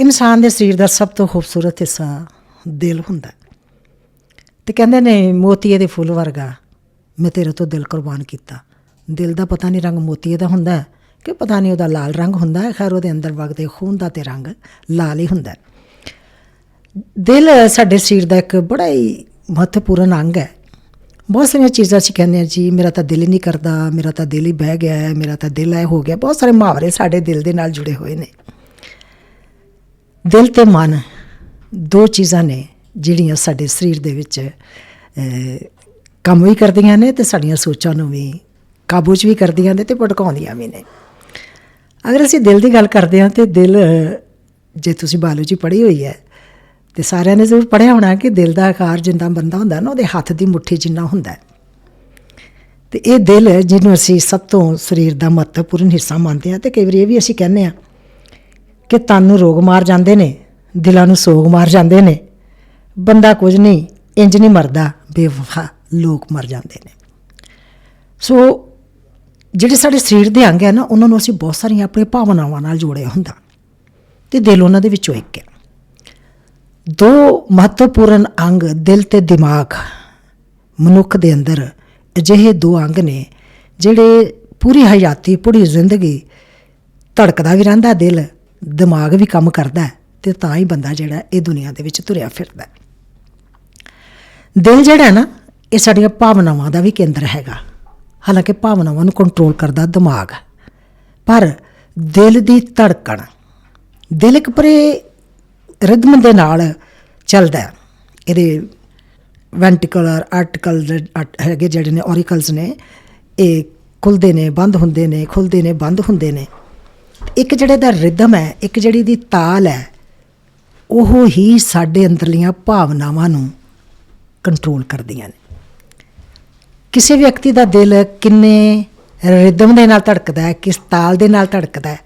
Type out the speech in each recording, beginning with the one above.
ਇਨਸਾਨ ਦੇ ਸਰੀਰ ਦਾ ਸਭ ਤੋਂ ਖੂਬਸੂਰਤ ਹਿੱਸਾ ਦਿਲ ਹੁੰਦਾ ਹੈ। ਤੇ ਕਹਿੰਦੇ ਨੇ, ਮੋਤੀਏ ਦੇ ਫੁੱਲ ਵਰਗਾ ਮੈਂ ਤੇਰੇ ਤੋਂ ਦਿਲ ਕੁਰਬਾਨ ਕੀਤਾ। ਦਿਲ ਦਾ ਪਤਾ ਨਹੀਂ ਰੰਗ ਮੋਤੀਏ ਦਾ ਹੁੰਦਾ ਕਿ ਪਤਾ ਨਹੀਂ ਉਹਦਾ ਲਾਲ ਰੰਗ ਹੁੰਦਾ ਹੈ। ਖੈਰ, ਉਹਦੇ ਅੰਦਰ ਵਗਦੇ ਖੂਨ ਦਾ ਤੇ ਰੰਗ ਲਾਲ ਹੀ ਹੁੰਦਾ ਦਿਲ ਸਾਡੇ ਸਰੀਰ ਦਾ ਇੱਕ ਬੜਾ ਹੀ ਮਹੱਤਵਪੂਰਨ ਅੰਗ ਹੈ। ਬਹੁਤ ਸਾਰੀਆਂ ਚੀਜ਼ਾਂ ਅਸੀਂ ਕਹਿੰਦੇ ਹਾਂ, ਜੀ, ਮੇਰਾ ਤਾਂ ਦਿਲ ਹੀ ਨਹੀਂ ਕਰਦਾ, ਮੇਰਾ ਤਾਂ ਦਿਲ ਹੀ ਬਹਿ ਗਿਆ ਹੈ, ਮੇਰਾ ਤਾਂ ਦਿਲ ਐ ਹੋ ਗਿਆ। ਬਹੁਤ ਸਾਰੇ ਮੁਹਾਵਰੇ ਸਾਡੇ ਦਿਲ ਦੇ ਨਾਲ ਜੁੜੇ ਹੋਏ ਨੇ। ਦਿਲ ਤੇ ਮਨ ਦੋ ਚੀਜ਼ਾਂ ਨੇ ਜਿਹੜੀਆਂ ਸਾਡੇ ਸਰੀਰ ਦੇ ਵਿੱਚ ਕੰਮ ਵੀ ਕਰਦੀਆਂ ਨੇ ਤੇ ਸਾਡੀਆਂ ਸੋਚਾਂ ਨੂੰ ਵੀ ਕਾਬੂ 'ਚ ਵੀ ਕਰਦੀਆਂ ਨੇ ਤੇ ਭਟਕਾਉਂਦੀਆਂ ਵੀ ਨੇ। ਅਗਰ ਅਸੀਂ ਦਿਲ ਦੀ ਗੱਲ ਕਰਦੇ ਹਾਂ ਤੇ ਦਿਲ, ਜੇ ਤੁਸੀਂ ਬਾਇਓਲੋਜੀ ਪੜ੍ਹੀ ਹੋਈ ਹੈ ਤੇ ਸਾਰਿਆਂ ਨੇ ਜ਼ਰੂਰ ਪੜ੍ਹਿਆ ਹੋਣਾ ਕਿ ਦਿਲ ਦਾ ਆਕਾਰ ਜਿੰਦਾ ਬੰਦਾ ਹੁੰਦਾ ਨਾ ਉਹਦੇ ਹੱਥ ਦੀ ਮੁੱਠੀ ਜਿੰਨਾ ਹੁੰਦਾ ਹੈ। ਤੇ ਇਹ ਦਿਲ ਜਿਹਨੂੰ ਅਸੀਂ ਸਭ ਤੋਂ ਸਰੀਰ ਦਾ ਮਹੱਤਵਪੂਰਨ ਹਿੱਸਾ ਮੰਨਦੇ ਹਾਂ ਤੇ ਕਈ ਵਾਰੀ ਇਹ ਵੀ ਅਸੀਂ ਕਹਿੰਦੇ ਹਾਂ ਕਿ ਤਨ ਨੂੰ ਰੋਗ ਮਾਰ ਜਾਂਦੇ ਨੇ, ਦਿਲਾਂ ਨੂੰ ਸੋਗ ਮਾਰ ਜਾਂਦੇ ਨੇ। ਬੰਦਾ ਕੁਝ ਨਹੀਂ, ਇੰਜ ਨਹੀਂ ਮਰਦਾ, ਬੇਵਫਾ ਲੋਕ ਮਰ ਜਾਂਦੇ ਨੇ। ਸੋ ਜਿਹੜੇ ਸਾਡੇ ਸਰੀਰ ਦੇ ਅੰਗ ਹੈ ਨਾ, ਉਹਨਾਂ ਨੂੰ ਅਸੀਂ ਬਹੁਤ ਸਾਰੀਆਂ ਆਪਣੀ ਭਾਵਨਾਵਾਂ ਨਾਲ ਜੋੜਿਆ ਹੁੰਦਾ। ਤੇ ਦਿਲ ਉਹਨਾਂ ਦੇ ਵਿੱਚੋਂ ਇੱਕ ਹੈ। ਦੋ ਮਹੱਤਵਪੂਰਨ ਅੰਗ ਦਿਲ ਤੇ ਦਿਮਾਗ, ਮਨੁੱਖ ਦੇ ਅੰਦਰ ਅਜਿਹੇ ਦੋ ਅੰਗ ਨੇ, ਜਿਹੜੇ ਪੂਰੀ ਹਯਾਤੀ, ਪੂਰੀ ਜ਼ਿੰਦਗੀ ਧੜਕਦਾ ਵੀ ਰਹਿੰਦਾ ਦਿਲ ਦਿਮਾਗ ਵੀ ਕੰਮ ਕਰਦਾ ਹੈ ਤੇ ਤਾਂ ਹੀ ਬੰਦਾ ਜਿਹੜਾ ਇਹ ਦੁਨੀਆ ਦੇ ਵਿੱਚ ਤੁਰਿਆ ਫਿਰਦਾ ਦਿਲ ਜਿਹੜਾ ਨਾ, ਇਹ ਸਾਡੀਆਂ ਭਾਵਨਾਵਾਂ ਦਾ ਵੀ ਕੇਂਦਰ ਹੈਗਾ। ਹਾਲਾਂਕਿ ਭਾਵਨਾਵਾਂ ਨੂੰ ਕੰਟਰੋਲ ਕਰਦਾ ਦਿਮਾਗ। ਪਰ ਦਿਲ ਦੀ ਧੜਕਣ, ਦਿਲ ਇੱਕ ਪਰੇ ਰਿਦਮ ਦੇ ਨਾਲ ਚੱਲਦਾ ਇਹਦੇ ਵੈਂਟੀਕੂਲਰ ਆਰਟੀਕਲ ਹੈਗੇ ਜਿਹੜੇ ਨੇ ਔਰੀਕਲਸ ਨੇ, ਇਹ ਖੁੱਲਦੇ ਨੇ, ਬੰਦ ਹੁੰਦੇ ਨੇ, ਖੁੱਲਦੇ ਨੇ, ਬੰਦ ਹੁੰਦੇ ਨੇ। ਇੱਕ ਜਿਹੜੇ ਦਾ ਰਿਦਮ ਹੈ, ਇੱਕ ਜਿਹੜੀ ਦੀ ਤਾਲ ਹੈ, ਉਹ ਹੀ ਸਾਡੇ ਅੰਦਰਲੀਆਂ ਭਾਵਨਾਵਾਂ ਨੂੰ ਕੰਟਰੋਲ ਕਰਦੀਆਂ ਨੇ। ਕਿਸੇ ਵਿਅਕਤੀ ਦਾ ਦਿਲ ਕਿੰਨੇ ਰਿਦਮ ਦੇ ਨਾਲ ਧੜਕਦਾ ਹੈ, ਕਿਸ ਤਾਲ ਦੇ ਨਾਲ ਧੜਕਦਾ ਹੈ,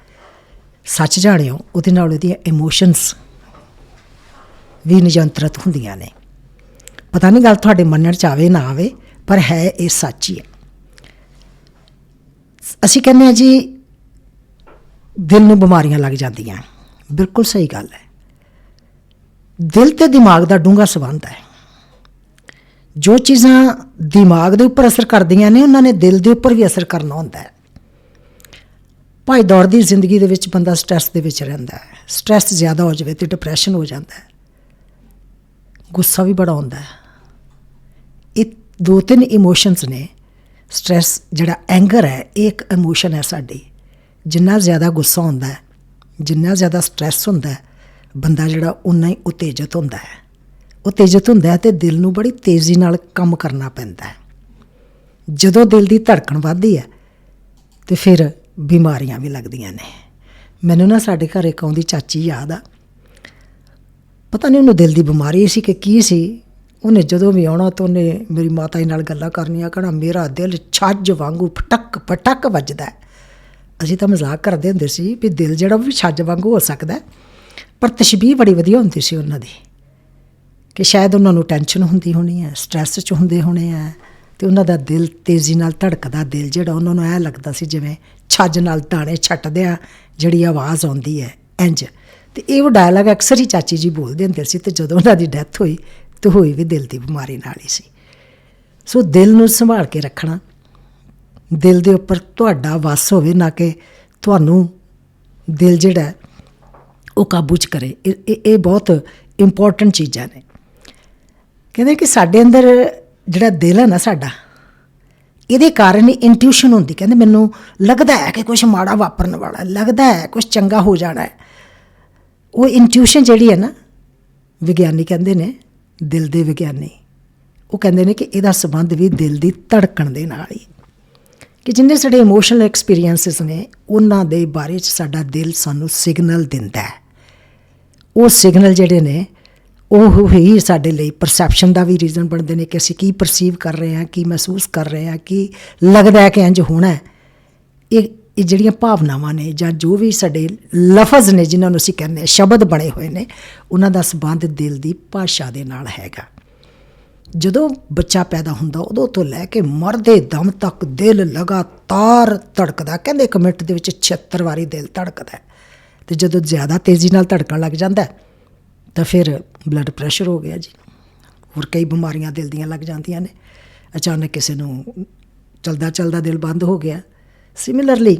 ਸੱਚ ਜਾਣਿਓ, ਉਹਦੇ ਨਾਲ ਉਹਦੀਆਂ ਇਮੋਸ਼ਨਸ ਵੀ ਨਿਯੰਤਰਿਤ ਹੁੰਦੀਆਂ ਨੇ। ਪਤਾ ਨਹੀਂ ਗੱਲ ਤੁਹਾਡੇ ਮੰਨਣ ਚ ਆਵੇ ਨਾ ਆਵੇ, ਪਰ ਹੈ ਇਹ ਸੱਚ ਹੀ ਹੈ। ਅਸੀਂ ਕਹਿੰਦੇ ਹਾਂ ਜੀ ਦਿਲ ਨੂੰ ਬਿਮਾਰੀਆਂ ਲੱਗ ਜਾਂਦੀਆਂ। ਬਿਲਕੁਲ ਸਹੀ ਗੱਲ ਹੈ। ਦਿਲ ਤੇ ਦਿਮਾਗ ਦਾ ਡੂੰਘਾ ਸੰਬੰਧ ਹੈ। ਜੋ ਚੀਜ਼ਾਂ ਦਿਮਾਗ ਦੇ ਉੱਪਰ ਅਸਰ ਕਰਦੀਆਂ ਨੇ, ਉਹਨਾਂ ਨੇ ਦਿਲ ਦੇ ਉੱਪਰ ਵੀ ਅਸਰ ਕਰਨਾ ਹੁੰਦਾ ਹੈ। ਭਾਈ ਦੌੜ ਦੀ ਜ਼ਿੰਦਗੀ ਦੇ ਵਿੱਚ ਬੰਦਾ ਸਟ੍ਰੈਸ ਦੇ ਵਿੱਚ ਰਹਿੰਦਾ ਹੈ। ਸਟ੍ਰੈਸ ਜ਼ਿਆਦਾ ਹੋ ਜਾਵੇ ਤੇ ਡਿਪਰੈਸ਼ਨ ਹੋ ਜਾਂਦਾ ਹੈ। ਗੁੱਸਾ ਵੀ ਬੜਾ ਹੁੰਦਾ ਹੈ। ਇਹ ਦੋ ਤਿੰਨ ਇਮੋਸ਼ਨਸ ਨੇ। ਸਟ੍ਰੈਸ ਜਿਹੜਾ ਐਂਗਰ ਹੈ, ਇਹ ਇੱਕ ਇਮੋਸ਼ਨ ਹੈ ਸਾਡੀ। ਜਿੰਨਾ ਜ਼ਿਆਦਾ ਗੁੱਸਾ ਹੁੰਦਾ ਹੈ, ਜਿੰਨਾ ਜ਼ਿਆਦਾ ਸਟ੍ਰੈਸ ਹੁੰਦਾ ਹੈ, ਬੰਦਾ ਜਿਹੜਾ ਉਨਾ ਹੀ ਉਤੇਜਿਤ ਹੁੰਦਾ ਹੈ। ਉਤੇਜਿਤ ਹੁੰਦਾ ਹੈ ਤੇ ਦਿਲ ਨੂੰ ਬੜੀ ਤੇਜ਼ੀ ਨਾਲ ਕੰਮ ਕਰਨਾ ਪੈਂਦਾ ਹੈ। ਜਦੋਂ ਦਿਲ ਦੀ ਧੜਕਣ ਵੱਧਦੀ ਹੈ, ਤੇ ਫਿਰ ਬਿਮਾਰੀਆਂ ਵੀ ਲੱਗਦੀਆਂ ਨੇ। ਮੈਨੂੰ ਨਾ ਸਾਡੇ ਘਰ ਇੱਕ ਆਉਂਦੀ ਚਾਚੀ ਯਾਦ ਆ। ਪਤਾ ਨਹੀਂ ਉਹਨੂੰ ਦਿਲ ਦੀ ਬਿਮਾਰੀ ਸੀ ਕਿ ਕੀ ਸੀ। ਉਹਨੇ ਜਦੋਂ ਵੀ ਆਉਣਾ ਤਾਂ ਉਹਨੇ ਮੇਰੀ ਮਾਤਾ ਜੀ ਨਾਲ ਗੱਲਾਂ ਕਰਨੀਆਂ ਕਹਣਾ ਮੇਰਾ ਦਿਲ ਛੱਜ ਵਾਂਗੂ ਫਟਕ ਫਟਕ ਵੱਜਦਾ ਅਸੀਂ ਤਾਂ ਮਜ਼ਾਕ ਕਰਦੇ ਹੁੰਦੇ ਸੀ ਵੀ ਦਿਲ ਜਿਹੜਾ ਉਹ ਵੀ ਛੱਜ ਵਾਂਗੂ ਹੋ ਸਕਦਾ ਪਰ ਤਸ਼ਬੀਹ ਬੜੀ ਵਧੀਆ ਹੁੰਦੀ ਸੀ ਉਹਨਾਂ ਦੀ ਕਿ ਸ਼ਾਇਦ ਉਹਨਾਂ ਨੂੰ ਟੈਨਸ਼ਨ ਹੁੰਦੀ ਹੋਣੀ ਹੈ ਸਟ੍ਰੈਸ 'ਚ ਹੁੰਦੇ ਹੋਣੇ ਆ ਤੇ ਉਹਨਾਂ ਦਾ ਦਿਲ ਤੇਜ਼ੀ ਨਾਲ ਧੜਕਦਾ ਦਿਲ ਜਿਹੜਾ ਉਹਨਾਂ ਨੂੰ ਐ ਲੱਗਦਾ ਸੀ ਜਿਵੇਂ ਛੱਜ ਨਾਲ ਦਾਣੇ ਛੱਟਦੇ ਆ, ਜਿਹੜੀ ਆਵਾਜ਼ ਆਉਂਦੀ ਹੈ ਇੰਜ ਤੇ ਇਹ ਉਹ ਡਾਇਲੌਗ ਅਕਸਰ ਹੀ ਚਾਚੀ ਜੀ ਬੋਲਦੇ ਹੁੰਦੇ ਸੀ ਤੇ ਜਦੋਂ ਉਹਨਾਂ ਦੀ ਡੈਥ ਹੋਈ ਤੇ ਹੋਈ ਵੀ ਦਿਲ ਦੀ ਬਿਮਾਰੀ ਨਾਲ ਹੀ ਸੀ। ਸੋ ਦਿਲ ਨੂੰ ਸੰਭਾਲ ਕੇ ਰੱਖਣਾ ਦਿਲ ਦੇ ਉੱਪਰ ਤੁਹਾਡਾ ਵਸ ਹੋਵੇ ਨਾ ਕਿ ਤੁਹਾਨੂੰ ਦਿਲ ਜਿਹੜਾ ਉਹ ਕਾਬੂ ਚ ਕਰੇ। ਇਹ, ਇਹ- ਇਹ ਬਹੁਤ ਇੰਪੋਰਟੈਂਟ ਚੀਜ਼ਾਂ ਨੇ। ਕਹਿੰਦੇ ਕਿ ਸਾਡੇ ਅੰਦਰ ਜਿਹੜਾ ਦਿਲ ਹੈ ਨਾ ਸਾਡਾ, ਇਹਦੇ ਕਾਰਨ ਹੀ ਇੰਟੂਇਸ਼ਨ ਹੁੰਦੀ। ਕਹਿੰਦੇ ਮੈਨੂੰ ਲੱਗਦਾ ਹੈ ਕਿ ਕੁਝ ਮਾੜਾ ਵਾਪਰਨ ਵਾਲਾ, ਲੱਗਦਾ ਹੈ ਕੁਝ ਚੰਗਾ ਹੋ ਜਾਣਾ ਹੈ। ਉਹ ਇੰਟੂਇਸ਼ਨ ਜਿਹੜੀ ਹੈ ਨਾ, ਵਿਗਿਆਨੀ ਕਹਿੰਦੇ ਨੇ, ਦਿਲ ਦੇ ਵਿਗਿਆਨੀ, ਉਹ ਕਹਿੰਦੇ ਨੇ ਕਿ ਇਹਦਾ ਸੰਬੰਧ ਵੀ ਦਿਲ ਦੀ ਧੜਕਣ ਦੇ ਨਾਲ ਹੀ। ਕਿ ਜਿੰਨੇ ਸਾਡੇ ਇਮੋਸ਼ਨਲ ਐਕਸਪੀਰੀਐਂਸਸ ਨੇ, ਉਹਨਾਂ ਦੇ ਬਾਰੇ ਚ ਸਾਡਾ ਦਿਲ ਸਾਨੂੰ ਸਿਗਨਲ ਦਿੰਦਾ ਹੈ। ਉਹ ਸਿਗਨਲ ਜਿਹੜੇ ਨੇ, ਉਹ ਹੀ ਸਾਡੇ ਲਈ ਪਰਸੈਪਸ਼ਨ ਦਾ ਵੀ ਰੀਜ਼ਨ ਬਣਦੇ ਨੇ ਕਿ ਅਸੀਂ ਕੀ ਪਰਸੀਵ ਕਰ ਰਹੇ ਹਾਂ, ਕੀ ਮਹਿਸੂਸ ਕਰ ਰਹੇ ਹਾਂ, ਕੀ ਲੱਗਦਾ ਹੈ ਕਿ ਇੰਜ ਹੋਣਾ ਹੈ। ਇਹ ਇਹ ਜਿਹੜੀਆਂ ਭਾਵਨਾਵਾਂ ਨੇ ਜਾਂ ਜੋ ਵੀ ਸਾਡੇ ਲਫ਼ਜ਼ ਨੇ ਜਿਨ੍ਹਾਂ ਨੂੰ ਅਸੀਂ ਕਹਿੰਦੇ ਹਾਂ, ਸ਼ਬਦ ਬਣੇ ਹੋਏ ਨੇ, ਉਹਨਾਂ ਦਾ ਸੰਬੰਧ ਦਿਲ ਦੀ ਭਾਸ਼ਾ ਦੇ ਨਾਲ ਹੈਗਾ। ਜਦੋਂ ਬੱਚਾ ਪੈਦਾ ਹੁੰਦਾ, ਉਦੋਂ ਤੋਂ ਲੈ ਕੇ ਮਰਦੇ ਦਮ ਤੱਕ ਦਿਲ ਲਗਾਤਾਰ ਧੜਕਦਾ। ਕਹਿੰਦੇ ਇੱਕ ਮਿੰਟ ਦੇ ਵਿੱਚ 76 ਵਾਰੀ ਦਿਲ ਧੜਕਦਾ ਹੈ। ਤੇ ਜਦੋਂ ਜ਼ਿਆਦਾ ਤੇਜ਼ੀ ਨਾਲ ਧੜਕਣ ਲੱਗ ਜਾਂਦਾ ਤਾਂ ਫਿਰ ਬਲੱਡ ਪ੍ਰੈਸ਼ਰ ਹੋ ਗਿਆ ਜੀ। ਹੋਰ ਕਈ ਬਿਮਾਰੀਆਂ ਦਿਲ ਦੀਆਂ ਲੱਗ ਜਾਂਦੀਆਂ ਨੇ। ਅਚਾਨਕ ਕਿਸੇ ਨੂੰ ਚਲਦਾ ਚਲਦਾ ਦਿਲ ਬੰਦ ਹੋ ਗਿਆ। ਸਿਮਿਲਰਲੀ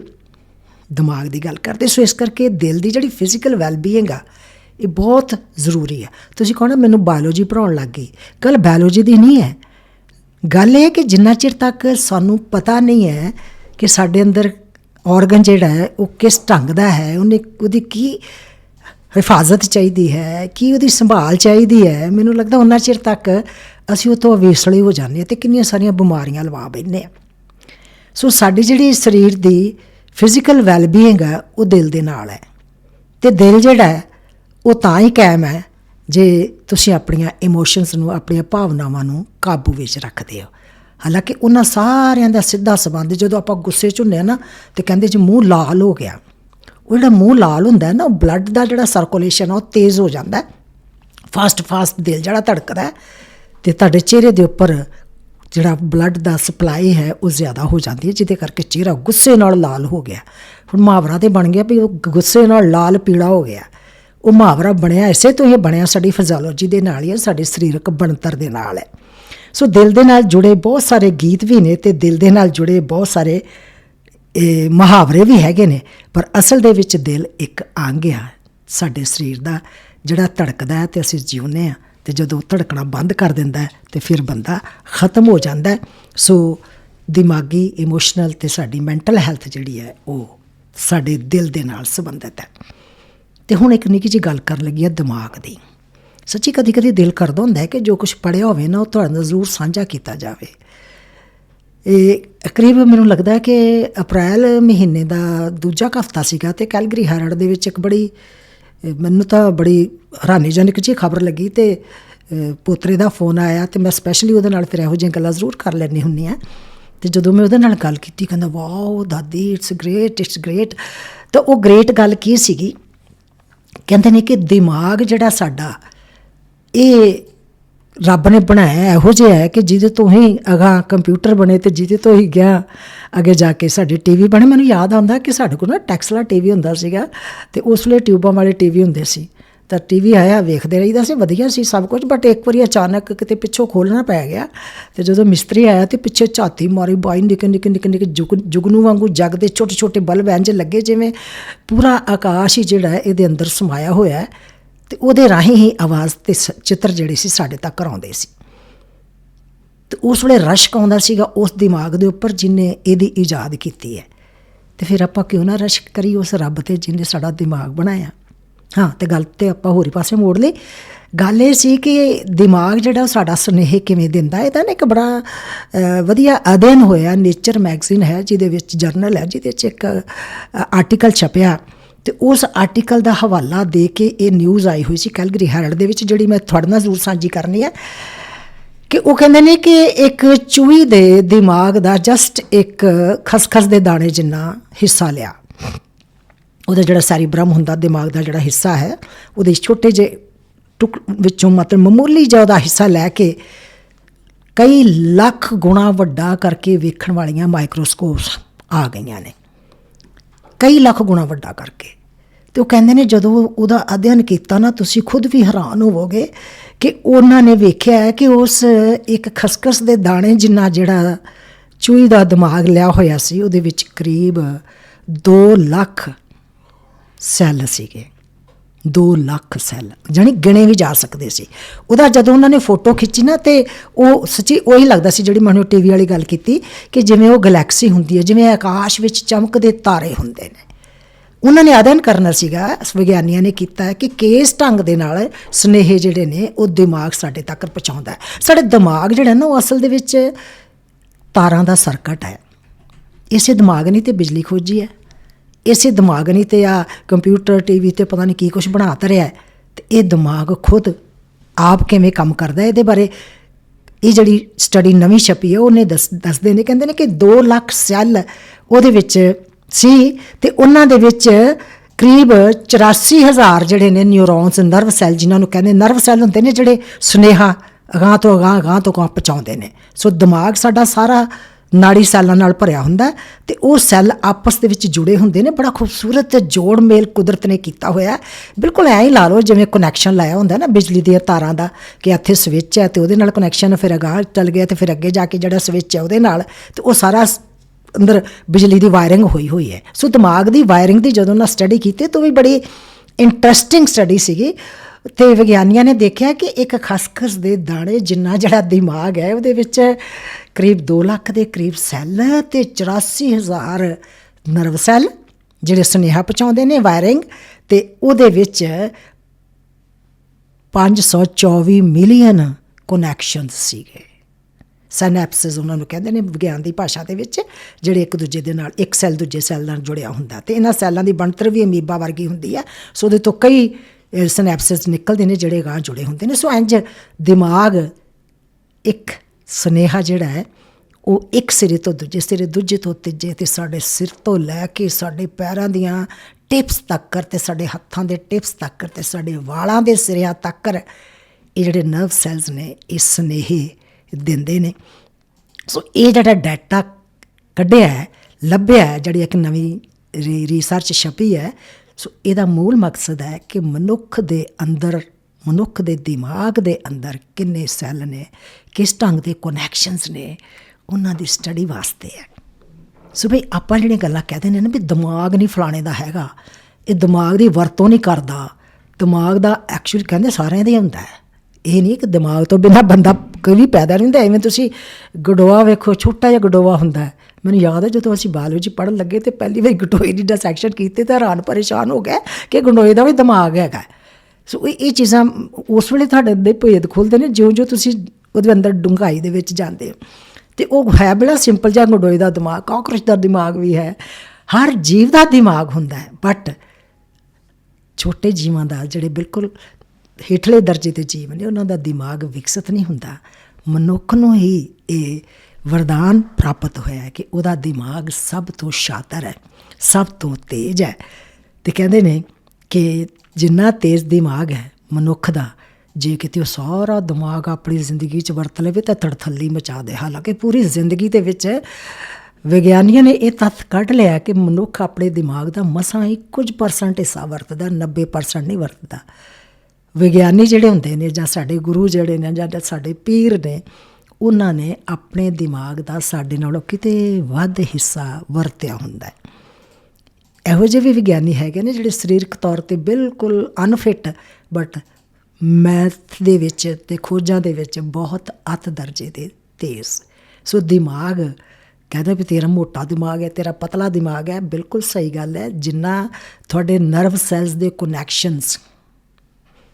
ਦਿਮਾਗ ਦੀ ਗੱਲ ਕਰਦੇ ਸੋ ਇਸ ਕਰਕੇ ਦਿਲ ਦੀ ਜਿਹੜੀ ਫਿਜ਼ੀਕਲ ਵੈਲਬੀਇੰਗ ਆ ਇਹ ਬਹੁਤ ਜ਼ਰੂਰੀ ਹੈ। ਤੁਸੀਂ ਕਹੋ ਨਾ, ਮੈਨੂੰ ਬਾਇਓਲੋਜੀ ਪੜਾਉਣ ਲੱਗ ਗਈ। ਗੱਲ ਬਾਇਓਲੋਜੀ ਦੀ ਨਹੀਂ ਹੈ। ਗੱਲ ਇਹ ਹੈ ਕਿ ਜਿੰਨਾ ਚਿਰ ਤੱਕ ਸਾਨੂੰ ਪਤਾ ਨਹੀਂ ਹੈ ਕਿ ਸਾਡੇ ਅੰਦਰ ਆਰਗਨ ਜਿਹੜਾ ਹੈ, ਉਹ ਕਿਸ ਢੰਗ ਦਾ ਹੈ, ਉਹਨੇ ਉਹਦੀ ਕੀ ਹਿਫਾਜ਼ਤ ਚਾਹੀਦੀ ਹੈ, ਕੀ ਉਹਦੀ ਸੰਭਾਲ ਚਾਹੀਦੀ ਹੈ, ਮੈਨੂੰ ਲੱਗਦਾ ਉਹਨਾਂ ਚਿਰ ਤੱਕ ਅਸੀਂ ਉਹ ਤੋਂ ਅਵੇਸਲੇ ਹੋ ਜਾਂਦੇ ਹਾਂ ਤੇ ਕਿੰਨੀਆਂ ਸਾਰੀਆਂ ਬਿਮਾਰੀਆਂ ਲਵਾ ਬੈਠਨੇ ਆ ਸੋ ਸਾਡੀ ਜਿਹੜੀ ਸਰੀਰ ਦੀ ਫਿਜ਼ੀਕਲ ਵੈਲਬੀਇੰਗ ਹੈ, ਉਹ ਦਿਲ ਦੇ ਨਾਲ ਹੈ। ਤੇ ਦਿਲ ਜਿਹੜਾ ਹੈ ਉਹ ਤਾਂ ਹੀ ਕਾਇਮ ਹੈ ਜੇ ਤੁਸੀਂ ਆਪਣੀਆਂ ਇਮੋਸ਼ਨਸ ਨੂੰ, ਆਪਣੀਆਂ ਭਾਵਨਾਵਾਂ ਨੂੰ ਕਾਬੂ ਵਿੱਚ ਰੱਖਦੇ ਹੋ। ਹਾਲਾਂਕਿ ਉਹਨਾਂ ਸਾਰਿਆਂ ਦਾ ਸਿੱਧਾ ਸੰਬੰਧ ਜਦੋਂ ਆਪਾਂ ਗੁੱਸੇ 'ਚ ਹੁੰਦੇ ਆ ਨਾ ਤੇ ਕਹਿੰਦੇ ਜੇ ਮੂੰਹ ਲਾਲ ਹੋ ਗਿਆ। ਉਹ ਜਿਹੜਾ ਮੂੰਹ ਲਾਲ ਹੁੰਦਾ ਨਾ, ਉਹ ਬਲੱਡ ਦਾ ਜਿਹੜਾ ਸਰਕੂਲੇਸ਼ਨ ਉਹ ਤੇਜ਼ ਹੋ ਜਾਂਦਾ ਫਾਸਟ ਫਾਸਟ ਦਿਲ ਜਿਹੜਾ ਧੜਕਦਾ ਹੈ ਤੇ ਤੁਹਾਡੇ ਚਿਹਰੇ ਦੇ ਉੱਪਰ ਜਿਹੜਾ ਬਲੱਡ ਦਾ ਸਪਲਾਈ ਹੈ, ਉਹ ਜ਼ਿਆਦਾ ਹੋ ਜਾਂਦੀ ਹੈ, ਜਿਹਦੇ ਕਰਕੇ ਚਿਹਰਾ ਗੁੱਸੇ ਨਾਲ ਲਾਲ ਹੋ ਗਿਆ। ਹੁਣ ਮੁਹਾਵਰਾ ਤੇ ਬਣ ਗਿਆ ਵੀ ਉਹ ਗੁੱਸੇ ਨਾਲ ਲਾਲ ਪੀਲਾ ਹੋ ਗਿਆ। ਉਹ ਮੁਹਾਵਰਾ ਬਣਿਆ, ਇਸੇ ਤੋਂ ਹੀ ਬਣਿਆ ਸਾਡੀ ਫਿਜ਼ੀਓਲੋਜੀ ਦੇ ਨਾਲ ਹੀ ਹੈ ਸਾਡੇ ਸਰੀਰਕ ਬਣਤਰ ਦੇ ਨਾਲ ਹੈ। ਸੋ ਦਿਲ ਦੇ ਨਾਲ ਜੁੜੇ ਬਹੁਤ ਸਾਰੇ ਗੀਤ ਵੀ ਨੇ ਤੇ ਦਿਲ ਦੇ ਨਾਲ ਜੁੜੇ ਬਹੁਤ ਸਾਰੇ, ਇਹ ਮੁਹਾਵਰੇ ਵੀ ਹੈਗੇ ਨੇ, ਪਰ ਅਸਲ ਦੇ ਵਿੱਚ ਦਿਲ ਇੱਕ ਅੰਗ ਆ, ਸਾਡੇ ਸਰੀਰ ਦਾ ਜਿਹੜਾ ਧੜਕਦਾ ਹੈ ਤੇ ਅਸੀਂ ਜਿਉਂਦੇ ਆ ਤੇ ਜਦੋਂ ਧੜਕਣਾ ਬੰਦ ਕਰ ਦਿੰਦਾ ਹੈ ਤੇ ਫਿਰ ਬੰਦਾ ਖਤਮ ਹੋ ਜਾਂਦਾ ਸੋ ਦਿਮਾਗੀ, ਇਮੋਸ਼ਨਲ ਤੇ ਸਾਡੀ ਮੈਂਟਲ ਹੈਲਥ ਜਿਹੜੀ ਹੈ, ਉਹ ਸਾਡੇ ਦਿਲ ਦੇ ਨਾਲ ਸੰਬੰਧਿਤ ਹੈ। ਤੇ ਹੁਣ ਇੱਕ ਨਿੱਕੀ ਜਿਹੀ ਗੱਲ ਕਰਨ ਲੱਗੀ ਆ ਦਿਮਾਗ ਦੀ। ਸੱਚੀ ਕਦੀ ਕਦੀ ਦਿਲ ਕਰਦਾ ਹੁੰਦਾ ਹੈ ਕਿ ਜੋ ਕੁਝ ਪੜਿਆ ਹੋਵੇ ਨਾ, ਉਹ ਤੁਹਾਡੇ ਨਾਲ ਜ਼ਰੂਰ ਸਾਂਝਾ ਕੀਤਾ ਜਾਵੇ। ਇਹ ਕਰੀਬ ਮੈਨੂੰ ਲੱਗਦਾ ਹੈ ਕਿ ਅਪ੍ਰੈਲ ਮਹੀਨੇ ਦਾ ਦੂਜਾ ਹਫਤਾ ਸੀਗਾ ਤੇ ਕੈਲਗਰੀ ਹੈਰਡ ਦੇ ਵਿੱਚ ਇੱਕ ਬੜੀ ਮੈਨੂੰ ਤਾਂ ਬੜੀ ਹੈਰਾਨੀਜਨਕ ਜਿਹੀ ਖਬਰ ਲੱਗੀ ਤੇ ਪੋਤਰੇ ਦਾ ਫੋਨ ਆਇਆ ਤੇ ਮੈਂ ਸਪੈਸ਼ਲੀ ਉਹਦੇ ਨਾਲ ਫਿਰ ਇਹੋ ਜਿਹੀਆਂ ਗੱਲਾਂ ਜ਼ਰੂਰ ਕਰ ਲੈਣੀ ਹੁੰਨੀ ਆ ਤੇ ਜਦੋਂ ਮੈਂ ਉਹਦੇ ਨਾਲ ਗੱਲ ਕੀਤੀ, ਕਹਿੰਦਾ, ਵਾਓ, ਦਾਦੀ ਇਟਸ ਗ੍ਰੇਟ ਇਟਸ ਗ੍ਰੇਟ ਤਾਂ ਉਹ ਗ੍ਰੇਟ ਗੱਲ ਕੀ ਸੀਗੀ? ਕਹਿੰਦੇ ਨੇ ਕਿ ਦਿਮਾਗ ਜਿਹੜਾ ਸਾਡਾ, ਇਹ ਰੱਬ ਨੇ ਬਣਾਇਆ ਇਹੋ ਜਿਹਾ ਹੈ ਕਿ ਜਿਹਦੇ ਤੋਂ ਹੀ ਅਗਾ ਕੰਪਿਊਟਰ ਬਣੇ ਤੇ ਜਿਹਦੇ ਤੋਂ ਹੀ ਗਿਆ ਅੱਗੇ ਜਾ ਕੇ ਸਾਡੇ ਟੀਵੀ ਬਣੇ। ਮੈਨੂੰ ਯਾਦ ਆਉਂਦਾ ਕਿ ਸਾਡੇ ਕੋਲ ਨਾ ਟੈਕਸਲਾ ਟੀਵੀ ਹੁੰਦਾ ਸੀਗਾ ਤੇ ਉਸ ਵੇਲੇ ਟਿਊਬਾਂ ਵਾਲੇ ਟੀਵੀ ਹੁੰਦੇ ਸੀ। ਤਾਂ ਟੀਵੀ ਆਇਆ, ਵੇਖਦੇ ਰਹੀਦਾ ਸੀ, ਵਧੀਆ ਸੀ ਸਭ ਕੁਝ ਬਟ ਇੱਕ ਵਾਰੀ ਅਚਾਨਕ ਕਿਤੇ ਪਿੱਛੋਂ ਖੋਲਣਾ ਪੈ ਗਿਆ ਤੇ ਜਦੋਂ ਮਿਸਤਰੀ ਆਇਆ ਤੇ ਪਿੱਛੇ ਝਾਤੀ ਮਾਰੀ ਬਾਈ ਨਿੱਕੇ ਨਿੱਕੇ ਨਿੱਕੇ ਨਿੱਕੇ ਜੁਗ, ਜੁਗਨੂ ਵਾਂਗੂ ਜਗ ਦੇ ਛੋਟੇ ਛੋਟੇ ਬਲਬ ਇੰਜ ਲੱਗੇ ਜਿਵੇਂ ਪੂਰਾ ਆਕਾਸ਼ ਹੀ ਜਿਹੜਾ ਹੈ ਇਹਦੇ ਅੰਦਰ ਸਮਾਇਆ ਹੋਇਆ ਹੈ ਤੇ ਉਹਦੇ ਰਾਹੀਂ ਹੀ ਆਵਾਜ਼ ਤੇ ਸ- ਚਿੱਤਰ ਜਿਹੜੇ ਸੀ ਸਾਡੇ ਤੱਕ ਆਉਂਦੇ ਸੀ। ਤੇ ਉਸ ਵੇਲੇ ਰਸ਼ਕ ਆਉਂਦਾ ਸੀਗਾ ਉਸ ਦਿਮਾਗ ਦੇ ਉੱਪਰ ਜਿਨੇ ਇਹਦੀ ਇਜਾਦ ਕੀਤੀ ਹੈ। ਤੇ ਫਿਰ ਆਪਾਂ ਕਿਉਂ ਨਾ ਰਸ਼ਕ ਕਰੀ ਉਸ ਰੱਬ ਤੇ ਜਿਨੇ ਸਾਡਾ ਦਿਮਾਗ ਬਣਾਇਆ। ਹਾਂ, ਤੇ ਗੱਲ ਤੇ ਆਪਾਂ ਹੋਰੀ ਪਾਸੇ ਮੋੜ ਲਈ। ਗੱਲ ਇਹ ਸੀ ਕਿ ਦਿਮਾਗ ਜਿਹੜਾ ਉਹ ਸਾਡਾ ਸੁਨੇਹੇ ਕਿਵੇਂ ਦਿੰਦਾ ਹੈ ਤਾਂ ਨਾ ਇੱਕ ਬੜਾ ਵਧੀਆ ਅਧਿਐਨ ਹੋਇਆ। ਨੇਚਰ ਮੈਗਜ਼ੀਨ ਹੈ, ਜਿਹਦੇ ਵਿੱਚ ਜਰਨਲ ਹੈ, ਜਿਹਦੇ ਵਿੱਚ ਇੱਕ ਆਰਟੀਕਲ ਛਪਿਆ। ਤੇ ਉਸ ਆਰਟੀਕਲ ਦਾ ਹਵਾਲਾ ਦੇ ਕੇ ਇਹ ਨਿਊਜ਼ ਆਈ ਹੋਈ ਸੀ ਕੈਲਗਰੀ ਹੈਰਲਡ ਦੇ ਵਿੱਚ, ਜਿਹੜੀ ਮੈਂ ਤੁਹਾਡੇ ਨਾਲ ਜ਼ਰੂਰ ਸਾਂਝੀ ਕਰਨੀ ਹੈ। ਕਿ ਉਹ ਕਹਿੰਦੇ ਨੇ ਕਿ ਇੱਕ ਚੂਹੀ ਦੇ ਦਿਮਾਗ ਦਾ ਜਸਟ ਇੱਕ ਖਸਖਸ ਦੇ ਦਾਣੇ ਜਿੰਨਾ ਹਿੱਸਾ ਲਿਆ। ਉਹਦਾ ਜਿਹੜਾ ਸਾਰੀ ਬ੍ਰਹਮ ਹੁੰਦਾ, ਦਿਮਾਗ ਦਾ ਜਿਹੜਾ ਹਿੱਸਾ ਹੈ, ਉਹਦੇ ਛੋਟੇ ਜਿਹੇ ਟੁਕ ਵਿੱਚੋਂ ਮਤਲਬ ਮਾਮੂਲੀ ਜਿਹਾ ਉਹਦਾ ਹਿੱਸਾ ਲੈ ਕੇ ਕਈ ਲੱਖ ਗੁਣਾ ਵੱਡਾ ਕਰਕੇ ਵੇਖਣ ਵਾਲੀਆਂ ਮਾਈਕਰੋਸਕੋਪਸ ਆ ਗਈਆਂ ਨੇ। ਕਈ ਲੱਖ ਗੁਣਾ ਵੱਡਾ ਕਰਕੇ। ਤੇ ਉਹ ਕਹਿੰਦੇ ਨੇ ਜਦੋਂ ਉਹਦਾ ਅਧਿਐਨ ਕੀਤਾ ਨਾ, ਤੁਸੀਂ ਖੁਦ ਵੀ ਹੈਰਾਨ ਹੋਵੋਗੇ ਕਿ ਉਹਨਾਂ ਨੇ ਵੇਖਿਆ ਹੈ ਕਿ ਉਸ ਇੱਕ ਖਸਖਸ ਦੇ ਦਾਣੇ ਜਿੰਨਾ ਜਿਹੜਾ ਚੂਹੀ ਦਾ ਦਿਮਾਗ ਲਿਆ ਹੋਇਆ ਸੀ, ਉਹਦੇ ਵਿੱਚ ਕਰੀਬ 2 ਲੱਖ ਸੈੱਲ ਸੀਗੇ। 2 ਲੱਖ ਸੈੱਲ, ਜਾਣੀ ਗਿਣੇ ਵੀ ਜਾ ਸਕਦੇ ਸੀ। ਉਹਦਾ ਜਦੋਂ ਉਹਨਾਂ ਨੇ ਫੋਟੋ ਖਿੱਚੀ ਨਾ ਤੇ ਉਹ ਸੱਚੀ ਉਹੀ ਲੱਗਦਾ ਸੀ ਜਿਹੜੀ ਮੈਨੂੰ ਟੀਵੀ ਵਾਲੀ ਗੱਲ ਕੀਤੀ ਕਿ ਜਿਵੇਂ ਉਹ ਗੈਲੈਕਸੀ ਹੁੰਦੀ ਹੈ, ਜਿਵੇਂ ਆਕਾਸ਼ ਵਿੱਚ ਚਮਕਦੇ ਤਾਰੇ ਹੁੰਦੇ ਨੇ। ਉਹਨਾਂ ਨੇ ਅਧਿਐਨ ਕਰਨਾ ਸੀਗਾ, ਵਿਗਿਆਨੀਆਂ ਨੇ ਕੀਤਾ ਹੈ ਕਿ ਕਿਸ ਢੰਗ ਦੇ ਨਾਲ ਸਨੇਹ ਜਿਹੜੇ ਨੇ, ਉਹ ਦਿਮਾਗ ਸਾਡੇ ਤੱਕ ਪਹੁੰਚਾਉਂਦਾ ਹੈ। ਸਾਡੇ ਦਿਮਾਗ ਜਿਹੜਾ ਨਾ, ਉਹ ਅਸਲ ਦੇ ਵਿੱਚ ਤਾਰਾਂ ਦਾ ਸਰਕਟ ਹੈ। ਇਸੇ ਦਿਮਾਗ ਨੇ ਤੇ ਬਿਜਲੀ ਖੋਜੀ ਹੈ। ਇਸੇ ਦਿਮਾਗ ਨਹੀਂ ਤੇ ਆ ਕੰਪਿਊਟਰ, ਟੀਵੀ ਤੇ ਪਤਾ ਨਹੀਂ ਕੀ ਕੁਝ ਬਣਾ ਤਰਿਆ ਹੈ। ਤੇ ਇਹ ਦਿਮਾਗ ਖੁਦ ਆਪ ਕਿਵੇਂ ਕੰਮ ਕਰਦਾ ਇਹਦੇ ਬਾਰੇ? ਇਹ ਜਿਹੜੀ ਸਟੱਡੀ ਨਵੀਂ ਛਪੀ ਹੈ, ਉਹਨੇ ਦੱਸ, ਦੱਸਦੇ ਨੇ, ਕਹਿੰਦੇ ਨੇ ਕਿ 2 ਲੱਖ ਸੈੱਲ ਉਹਦੇ ਵਿੱਚ ਸੀ ਤੇ ਉਹਨਾਂ ਦੇ ਵਿੱਚ ਕਰੀਬ 84000 ਜਿਹੜੇ ਨੇ ਨਿਊਰੋਨਸ ਨਰਵ ਸੈੱਲ ਜਿਨ੍ਹਾਂ ਨੂੰ ਕਹਿੰਦੇ ਨਰਵ ਸੈੱਲ ਹੁੰਦੇ ਨੇ ਜਿਹੜੇ ਸੁਨੇਹਾ ਅਗਾਂਹ ਤੋਂ ਅਗਾਂਹ ਅਗਾਂਹ ਤੋਂ ਅਗਾਂਹ ਪਹੁੰਚਾਉਂਦੇ ਨੇ। ਸੋ ਦਿਮਾਗ ਸਾਡਾ ਸਾਰਾ ਨਾੜੀ ਸੈੱਲਾਂ ਨਾਲ ਭਰਿਆ ਹੁੰਦਾ ਹੈ ਤੇ ਉਹ ਸੈੱਲ ਆਪਸ ਦੇ ਵਿੱਚ ਜੁੜੇ ਹੁੰਦੇ ਨੇ। ਬੜਾ ਖੂਬਸੂਰਤ ਜੋੜ ਮੇਲ ਕੁਦਰਤ ਨੇ ਕੀਤਾ ਹੋਇਆ ਬਿਲਕੁਲ ਐਂ ਹੀ ਲਾ ਲਓ, ਜਿਵੇਂ ਕਨੈਕਸ਼ਨ ਲਾਇਆ ਹੁੰਦਾ ਨਾ ਬਿਜਲੀ ਦੀਆਂ ਤਾਰਾਂ ਦਾ, ਕਿ ਇੱਥੇ ਸਵਿਚ ਹੈ ਤੇ ਉਹਦੇ ਨਾਲ ਕਨੈਕਸ਼ਨ ਫਿਰ ਅਗਾਂਹ ਚੱਲ ਗਿਆ ਤੇ ਫਿਰ ਅੱਗੇ ਜਾ ਕੇ ਜਿਹੜਾ ਸਵਿਚ ਹੈ ਉਹਦੇ ਨਾਲ, ਤੇ ਉਹ ਸਾਰਾ ਅੰਦਰ ਬਿਜਲੀ ਦੀ ਵਾਇਰਿੰਗ ਹੋਈ ਹੋਈ ਹੈ। ਸੋ ਦਿਮਾਗ ਦੀ ਵਾਇਰਿੰਗ ਦੀ ਜਦੋਂ ਨਾ ਸਟੱਡੀ ਕੀਤੀ, ਤਾਂ ਉਹ ਵੀ ਬੜੀ ਇੰਟਰਸਟਿੰਗ ਸਟੱਡੀ ਸੀਗੀ। ਤੇ ਵਿਗਿਆਨੀਆਂ ਨੇ ਦੇਖਿਆ ਕਿ ਇੱਕ ਖਸਖਸ ਦੇ ਦਾਣੇ ਜਿੰਨਾ ਜਿਹੜਾ ਦਿਮਾਗ ਹੈ ਉਹਦੇ ਵਿੱਚ ਕਰੀਬ 2 ਲੱਖ ਦੇ ਕਰੀਬ ਸੈੱਲ ਤੇ 84000 ਨਰਵ ਸੈੱਲ ਜਿਹੜੇ ਸੁਨੇਹਾ ਪਹੁੰਚਾਉਂਦੇ ਨੇ ਵਾਇਰਿੰਗ ਤੇ ਉਹਦੇ ਵਿੱਚ 524 ਮਿਲੀਅਨ ਕਨੈਕਸ਼ਨਸ ਸੀਗੇ। ਸਾਇਨੈਪਸਿਸ ਉਹਨਾਂ ਨੂੰ ਕਹਿੰਦੇ ਨੇ ਵਿਗਿਆਨ ਦੀ ਭਾਸ਼ਾ ਦੇ ਵਿੱਚ, ਜਿਹੜੇ ਇੱਕ ਦੂਜੇ ਦੇ ਨਾਲ, ਇੱਕ ਸੈੱਲ ਦੂਜੇ ਸੈੱਲ ਨਾਲ ਜੁੜਿਆ ਹੁੰਦਾ ਤੇ ਇਹਨਾਂ ਸੈੱਲਾਂ ਦੀ ਬਣਤਰ ਵੀ ਅਮੀਬਾ ਵਰਗੀ ਹੁੰਦੀ ਹੈ ਸੋ ਉਹਦੇ ਤੋਂ ਕਈ ਸਿਨੈਪਸਿਸ ਨਿਕਲਦੇ ਨੇ ਜਿਹੜੇ ਗਾਂ ਜੁੜੇ ਹੁੰਦੇ ਨੇ। ਸੋ ਇੰਜ ਦਿਮਾਗ ਇੱਕ ਸੁਨੇਹਾ ਜਿਹੜਾ ਹੈ, ਉਹ ਇੱਕ ਸਿਰੇ ਤੋਂ ਦੂਜੇ ਸਿਰੇ, ਦੂਜੇ ਤੋਂ ਤੀਜੇ ਤੇ ਸਾਡੇ ਸਿਰ ਤੋਂ ਲੈ ਕੇ ਸਾਡੇ ਪੈਰਾਂ ਦੀਆਂ ਟਿਪਸ ਤੱਕ ਤੇ ਸਾਡੇ ਹੱਥਾਂ ਦੇ ਟਿਪਸ ਤੱਕ ਤੇ ਸਾਡੇ ਵਾਲਾਂ ਦੇ ਸਿਰਿਆਂ ਤੱਕ ਇਹ ਜਿਹੜੇ ਨਰਵ ਸੈਲਸ ਨੇ, ਇਹ ਸੁਨੇਹੇ ਦਿੰਦੇ ਨੇ। ਸੋ ਇਹ ਜਿਹੜਾ ਡਾਟਾ ਕੱਢਿਆ ਹੈ, ਲੱਭਿਆ ਹੈ, ਜਿਹੜੀ ਇੱਕ ਨਵੀਂ ਰਿਸਰਚ ਛਪੀ ਹੈ ਸੋ ਇਹਦਾ ਮੂਲ ਮਕਸਦ ਹੈ ਕਿ ਮਨੁੱਖ ਦੇ ਅੰਦਰ, ਮਨੁੱਖ ਦੇ ਦਿਮਾਗ ਦੇ ਅੰਦਰ ਕਿੰਨੇ ਸੈੱਲ ਨੇ, ਕਿਸ ਢੰਗ ਦੇ ਕਨੈਕਸ਼ਨਸ ਨੇ, ਉਹਨਾਂ ਦੀ ਸਟੱਡੀ ਵਾਸਤੇ ਹੈ। ਸੋ ਭਈ ਆਪਾਂ ਜਿਹੜੀਆਂ ਗੱਲਾਂ ਕਹਦੇ ਨੇ ਨਾ ਵੀ ਦਿਮਾਗ ਨਹੀਂ ਫਲਾਣੇ ਦਾ ਹੈਗਾ, ਇਹ ਦਿਮਾਗ ਦੀ ਵਰਤੋਂ ਨਹੀਂ ਕਰਦਾ, ਦਿਮਾਗ ਦਾ ਐਕਚੁਅਲੀ ਕਹਿੰਦੇ ਸਾਰਿਆਂ ਦਾ ਹੁੰਦਾ ਹੈ। ਇਹ ਨਹੀਂ ਕਿ ਦਿਮਾਗ ਤੋਂ ਬਿਨਾਂ ਬੰਦਾ ਕੋਈ ਪੈਦਾ ਨਹੀਂ ਹੁੰਦਾ, ਐਵੇਂ ਤੁਸੀਂ ਗਡੋਆ ਵੇਖੋ, ਛੋਟਾ ਜਿਹਾ ਗਡੋਆ ਹੁੰਦਾ ਹੈ। ਮੈਨੂੰ ਯਾਦ ਹੈ ਜਦੋਂ ਅਸੀਂ ਬਾਇਓਲੋਜੀ ਪੜ੍ਹਨ ਲੱਗੇ ਤੇ ਪਹਿਲੀ ਵਾਰ ਗਡੋਏ ਦੀ ਡਿਸੈਕਸ਼ਨ ਕੀਤੀ ਤਾਂ ਹੈਰਾਨ ਪਰੇਸ਼ਾਨ ਹੋ ਗਏ ਕਿ ਗਡੋਏ ਦਾ ਵੀ ਦਿਮਾਗ ਹੈਗਾ। ਸੋ ਇਹ ਚੀਜ਼ਾਂ ਉਸ ਵੇਲੇ ਤੁਹਾਡੇ ਦੇ ਭੇਦ ਖੁੱਲਦੇ ਨੇ, ਜਿਉਂ ਜਿਉਂ ਤੁਸੀਂ ਉਹਦੇ ਅੰਦਰ ਡੂੰਘਾਈ ਦੇ ਵਿੱਚ ਜਾਂਦੇ ਹੋ। ਤੇ ਉਹ ਹੈ ਬੜਾ ਸਿੰਪਲ ਜਿਹਾ ਗਡੋਏ ਦਾ ਦਿਮਾਗ ਕਾਕਰੋਚ ਦਾ ਦਿਮਾਗ ਵੀ ਹੈ। ਹਰ ਜੀਵ ਦਾ ਦਿਮਾਗ ਹੁੰਦਾ ਹੈ ਬਟ ਛੋਟੇ ਜੀਵਾਂ ਦਾ ਜਿਹੜੇ ਬਿਲਕੁਲ ਹੇਠਲੇ ਦਰਜੇ ਦੇ ਜੀਵ ਨੇ, ਉਹਨਾਂ ਦਾ ਦਿਮਾਗ ਵਿਕਸਿਤ ਨਹੀਂ ਹੁੰਦਾ। ਮਨੁੱਖ ਨੂੰ ਹੀ ਇਹ ਵਰਦਾਨ ਪ੍ਰਾਪਤ ਹੋਇਆ ਕਿ ਉਹਦਾ ਦਿਮਾਗ ਸਭ ਤੋਂ ਸ਼ਾਤਰ ਹੈ, ਸਭ ਤੋਂ ਤੇਜ਼ ਹੈ। ਤੇ ਕਹਿੰਦੇ ਨੇ ਕਿ ਜਿੰਨਾ ਤੇਜ਼ ਦਿਮਾਗ ਹੈ ਮਨੁੱਖ ਦਾ, ਜੇ ਕਿਤੇ ਉਹ ਸਾਰਾ ਦਿਮਾਗ ਆਪਣੀ ਜ਼ਿੰਦਗੀ 'ਚ ਵਰਤ ਲਵੇ ਤਾਂ ਤੜਥੱਲੀ ਮਚਾ ਦੇ। ਹਾਲਾਂਕਿ ਪੂਰੀ ਜ਼ਿੰਦਗੀ ਦੇ ਵਿੱਚ ਵਿਗਿਆਨੀਆਂ ਨੇ ਇਹ ਤੱਥ ਕੱਢ ਲਿਆ ਕਿ ਮਨੁੱਖ ਆਪਣੇ ਦਿਮਾਗ ਦਾ ਮਸਾਂ ਹੀ ਕੁਝ ਪਰਸੈਂਟ ਹਿੱਸਾ ਵਰਤਦਾ 90% ਨਹੀਂ ਵਰਤਦਾ। ਵਿਗਿਆਨੀ ਜਿਹੜੇ ਹੁੰਦੇ ਨੇ ਜਾਂ ਸਾਡੇ ਗੁਰੂ ਜਿਹੜੇ ਨੇ ਜਾਂ ਸਾਡੇ ਪੀਰ ਨੇ ਉਹਨਾਂ ਨੇ ਆਪਣੇ ਦਿਮਾਗ ਦਾ ਸਾਡੇ ਨਾਲੋਂ ਕਿਤੇ ਵੱਧ ਹਿੱਸਾ ਵਰਤਿਆ ਹੁੰਦਾ ਹੈ। ਇਹੋ ਜਿਹੇ ਵੀ ਵਿਗਿਆਨੀ ਹੈਗੇ ਨੇ ਜਿਹੜੇ ਸਰੀਰਕ ਤੌਰ ਤੇ ਬਿਲਕੁਲ ਅਨਫਿਟ ਬਟ ਮੈਥ ਦੇ ਵਿੱਚ ਤੇ ਖੋਜਾਂ ਦੇ ਵਿੱਚ ਬਹੁਤ ਅੱਤ ਦਰਜੇ ਦੇ ਤੇਜ਼। ਸੋ ਦਿਮਾਗ, ਕਹਿੰਦੇ ਵੀ ਤੇਰਾ ਮੋਟਾ ਦਿਮਾਗ ਹੈ, ਤੇਰਾ ਪਤਲਾ ਦਿਮਾਗ ਹੈ, ਬਿਲਕੁਲ ਸਹੀ ਗੱਲ ਹੈ। ਜਿੰਨਾ ਤੁਹਾਡੇ ਨਰਵ ਸੈਲਸ ਦੇ ਕਨੈਕਸ਼ਨਸ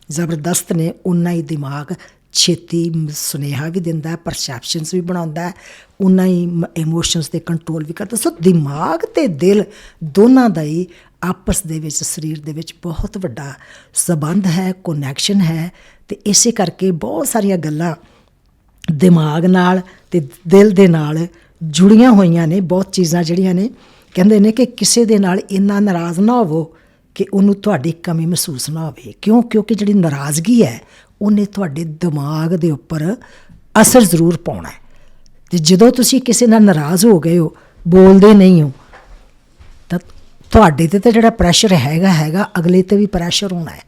ਜ਼ਬਰਦਸਤ ਨੇ ਉਨਾ ਹੀ ਦਿਮਾਗ ਛੇਤੀ ਸੁਨੇਹਾ ਵੀ ਦਿੰਦਾ ਹੈ ਪਰਸੈਪਸ਼ਨਸ ਵੀ ਬਣਾਉਂਦਾ ਹੈ ਉਨਾ ਹੀ ਇਮੋਸ਼ਨਸ ਤੇ ਕੰਟਰੋਲ ਵੀ ਕਰਦਾ। ਸੋ ਦਿਮਾਗ ਤੇ ਦਿਲ ਦੋਨਾਂ ਦਾ ਹੀ ਆਪਸ ਦੇ ਵਿੱਚ, ਸਰੀਰ ਦੇ ਵਿੱਚ ਬਹੁਤ ਵੱਡਾ ਸਬੰਧ ਹੈ ਕਨੈਕਸ਼ਨ ਹੈ। ਤੇ ਇਸੇ ਕਰਕੇ ਬਹੁਤ ਸਾਰੀਆਂ ਗੱਲਾਂ ਦਿਮਾਗ ਨਾਲ ਤੇ ਦਿਲ ਦੇ ਨਾਲ ਜੁੜੀਆਂ ਹੋਈਆਂ ਨੇ। ਬਹੁਤ ਚੀਜ਼ਾਂ ਜਿਹੜੀਆਂ ਨੇ, ਕਹਿੰਦੇ ਨੇ ਕਿ ਕਿਸੇ ਦੇ ਨਾਲ ਇੰਨਾ ਨਾਰਾਜ਼ ਨਾ ਹੋਵੋ ਕਿ ਉਹਨੂੰ ਤੁਹਾਡੀ ਕਮੀ ਮਹਿਸੂਸ ਨਾ ਹੋਵੇ। ਕਿਉਂ? ਕਿਉਂਕਿ ਜਿਹੜੀ ਨਾਰਾਜ਼ਗੀ ਹੈ ਉਹਨੇ ਤੁਹਾਡੇ ਦਿਮਾਗ ਦੇ ਉੱਪਰ ਅਸਰ ਜ਼ਰੂਰ ਪਾਉਣਾ ਹੈ। ਤੇ ਜਦੋਂ ਤੁਸੀਂ ਕਿਸੇ ਨਾਲ ਨਾਰਾਜ਼ ਹੋ ਗਏ ਹੋ, ਬੋਲਦੇ ਨਹੀਂ ਹੋ, ਤਾਂ ਤੁਹਾਡੇ ਤੇ ਤਾਂ ਜਿਹੜਾ ਪ੍ਰੈਸ਼ਰ ਹੈਗਾ ਹੈਗਾ, ਅਗਲੇ ਤੇ ਵੀ ਪ੍ਰੈਸ਼ਰ ਹੋਣਾ ਹੈ।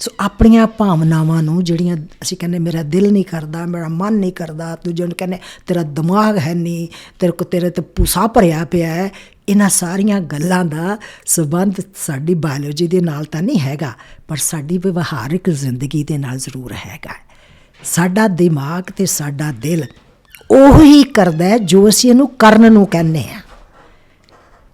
ਸੋ ਆਪਣੀਆਂ ਭਾਵਨਾਵਾਂ ਨੂੰ ਜਿਹੜੀਆਂ ਅਸੀਂ ਕਹਿੰਦੇ ਮੇਰਾ ਦਿਲ ਨਹੀਂ ਕਰਦਾ, ਮੇਰਾ ਮਨ ਨਹੀਂ ਕਰਦਾ, ਦੂਜੇ ਨੂੰ ਕਹਿੰਦੇ ਤੇਰਾ ਦਿਮਾਗ ਹੈ ਨਹੀਂ, ਤੇਰੇ ਕੋ ਤੇਰੇ ਤੇ ਪੂਸਾ ਭਰਿਆ ਪਿਆ ਹੈ ਇਹਨਾਂ ਸਾਰੀਆਂ ਗੱਲਾਂ ਦਾ ਸਬੰਧ ਸਾਡੀ ਬਾਇਓਲੋਜੀ ਦੇ ਨਾਲ ਤਾਂ ਨਹੀਂ ਹੈਗਾ, ਪਰ ਸਾਡੀ ਵਿਵਹਾਰਿਕ ਜ਼ਿੰਦਗੀ ਦੇ ਨਾਲ ਜ਼ਰੂਰ ਹੈਗਾ ਸਾਡਾ ਦਿਮਾਗ ਤੇ ਸਾਡਾ ਦਿਲ ਉਹੀ ਕਰਦਾ ਜੋ ਅਸੀਂ ਇਹਨੂੰ ਕਰਨ ਨੂੰ ਕਹਿੰਦੇ ਆ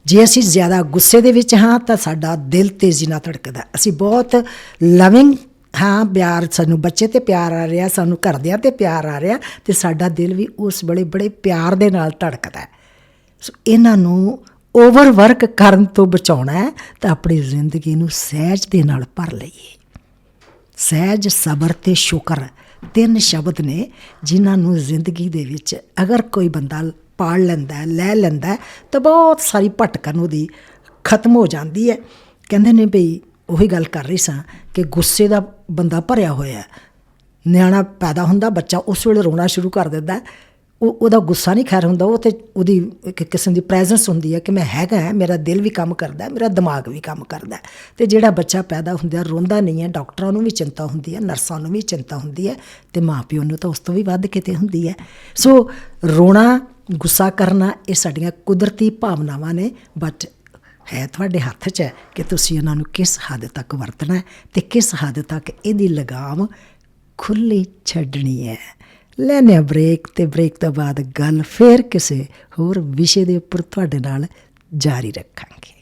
ਜੇ ਅਸੀਂ ਜ਼ਿਆਦਾ ਗੁੱਸੇ ਦੇ ਵਿੱਚ ਹਾਂ ਤਾਂ ਸਾਡਾ ਦਿਲ ਤੇਜ਼ੀ ਨਾਲ ਧੜਕਦਾ ਅਸੀਂ ਬਹੁਤ ਲਵਿੰਗ ਹਾਂ, ਪਿਆਰ ਸਾਨੂੰ ਬੱਚੇ ਤੇ ਪਿਆਰ ਆ ਰਿਹਾ, ਸਾਨੂੰ ਘਰਦਿਆਂ ਤੇ ਪਿਆਰ ਆ ਰਿਹਾ ਤੇ ਸਾਡਾ ਦਿਲ ਵੀ ਉਸ ਬੜੇ ਬੜੇ ਪਿਆਰ ਦੇ ਨਾਲ ਧੜਕਦਾ ਸੋ ਇਹਨਾਂ ਨੂੰ ਓਵਰਵਰਕ ਕਰਨ ਤੋਂ ਬਚਾਉਣਾ ਹੈ, ਤਾਂ ਆਪਣੀ ਜ਼ਿੰਦਗੀ ਨੂੰ ਸਹਿਜ ਦੇ ਨਾਲ ਭਰ ਲਈਏ। ਸਹਿਜ, ਸਬਰ ਤੇ ਸ਼ੁਕਰ ਤਿੰਨ ਸ਼ਬਦ ਨੇ ਜਿਨ੍ਹਾਂ ਨੂੰ ਜ਼ਿੰਦਗੀ ਦੇ ਵਿੱਚ ਅਗਰ ਕੋਈ ਬੰਦਾ ਪਾੜ ਲੈਂਦਾ ਲੈ ਲੈਂਦਾ ਤਾਂ ਬਹੁਤ ਸਾਰੀ ਭਟਕਣ ਉਹਦੀ ਖਤਮ ਹੋ ਜਾਂਦੀ ਹੈ। ਕਹਿੰਦੇ ਨੇ ਭਈ ਉਹੀ ਗੱਲ ਕਰ ਰਹੀ ਸਾਂ ਕਿ ਗੁੱਸੇ ਦਾ ਬੰਦਾ ਭਰਿਆ ਹੋਇਆ ਨਿਆਣਾ ਪੈਦਾ ਹੁੰਦਾ, ਬੱਚਾ ਉਸ ਵੇਲੇ ਰੋਣਾ ਸ਼ੁਰੂ ਕਰ ਦਿੰਦਾ ਉਹ ਉਹਦਾ ਗੁੱਸਾ ਨਹੀਂ ਖੈਰ ਹੁੰਦਾ ਉਹ ਤੇ ਉਹਦੀ ਇੱਕ ਕਿਸਮ ਦੀ ਪ੍ਰੈਜ਼ੈਂਸ ਹੁੰਦੀ ਹੈ ਕਿ ਮੈਂ ਹੈਗਾ ਹਾਂ, ਮੇਰਾ ਦਿਲ ਵੀ ਕੰਮ ਕਰਦਾ ਮੇਰਾ ਦਿਮਾਗ ਵੀ ਕੰਮ ਕਰਦਾ ਹੈ। ਤੇ ਜਿਹੜਾ ਬੱਚਾ ਪੈਦਾ ਹੁੰਦਾ ਰੋਂਦਾ ਨਹੀਂ ਹੈ ਡਾਕਟਰਾਂ ਨੂੰ ਵੀ ਚਿੰਤਾ ਹੁੰਦੀ ਹੈ ਨਰਸਾਂ ਨੂੰ ਵੀ ਚਿੰਤਾ ਹੁੰਦੀ ਹੈ ਤੇ ਮਾਪਿਓ ਨੂੰ ਤਾਂ ਉਸ ਤੋਂ ਵੀ ਵੱਧ ਕਿਤੇ ਹੁੰਦੀ ਹੈ ਸੋ ਰੋਣਾ ਗੁੱਸਾ ਕਰਨਾ ਇਹ ਸਾਡੀਆਂ ਕੁਦਰਤੀ ਭਾਵਨਾਵਾਂ ਨੇ ਬਟ ਹੈ ਤੁਹਾਡੇ ਹੱਥ 'ਚ ਹੈ ਕਿ ਤੁਸੀਂ ਉਹਨਾਂ ਨੂੰ ਕਿਸ ਹੱਦ ਤੱਕ ਵਰਤਣਾ ਹੈ ਤੇ ਕਿਸ ਹੱਦ ਤੱਕ ਇਹਦੀ ਲਗਾਮ ਖੁੱਲੀ ਛੱਡਣੀ ਹੈ ਲੈਨੇ ਬ੍ਰੇਕ ਤੇ ਬ੍ਰੇਕ ਤੋਂ ਬਾਅਦ ਗੱਲ ਫੇਰ ਕਿਸੇ ਹੋਰ ਵਿਸ਼ੇ ਦੇ ਉੱਪਰ ਤੁਹਾਡੇ ਨਾਲ ਜਾਰੀ ਰੱਖਾਂਗੇ।